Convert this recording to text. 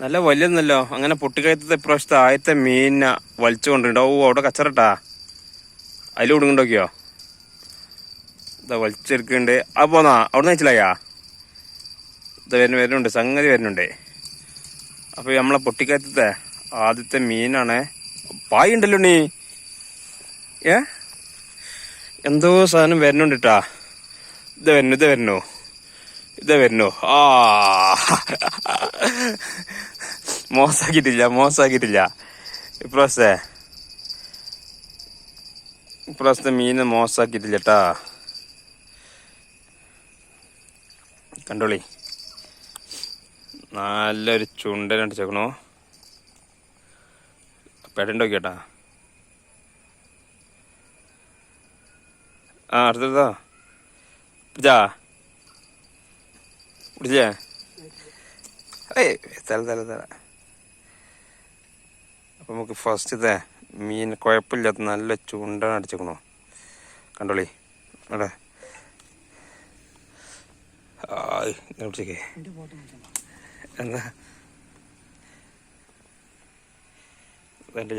നല്ല വലിയൊന്നല്ലോ അങ്ങനെ പൊട്ടിക്കയത്തത്തെ ഇപ്രാവശ്യത്തെ ആദ്യത്തെ മീനിനെ വലിച്ചു ഓ അവിടെ കച്ചറട്ടാ. അതിൽ കൊടുക്കണ്ടോക്കിയോ ഇതാ വലിച്ചെടുക്കുന്നുണ്ട്. ആ പോന്നാ. അവിടെ നിന്ന് വെച്ചില്ലായാ ഇത് വരുന്ന വരുന്നുണ്ട്. സംഗതി വരുന്നുണ്ട്. അപ്പോൾ നമ്മളെ പൊട്ടിക്കയത്തത്തെ ആദ്യത്തെ മീനാണ് പായ ഉണ്ടല്ലോ നീ. ഏ? എന്തോ സാധനം വരുന്നുണ്ട് കേട്ടാ ഇത് വരുന്നു ഇത് വരുന്നു. ഇത് വരുന്നു. ആ. മോശമാക്കിയിട്ടില്ല മോശമാക്കിയിട്ടില്ല. ഇപ്രാവശ്യത്തെ ഇപ്രാവശ്യത്തെ മീനെ മോശമാക്കിയിട്ടില്ല കേട്ടാ കണ്ടോളി. നല്ലൊരു ചുണ്ടനുണ്ട് ചേക്കണോ പെടണ്ടോ കേട്ടാ ആ അടുത്തടുത്താ പിടിച്ചാ പിടിച്ചേ ഏയ് തല തല തല. അപ്പം നമുക്ക് ഫസ്റ്റത്തെ മീൻ കുഴപ്പമില്ലാത്ത നല്ല ചുണ്ടൻ അടിച്ചേക്കണോ. കണ്ടോളി അവിടെ പിടിച്ചേക്കേ. എന്താ? വേണ്ടേ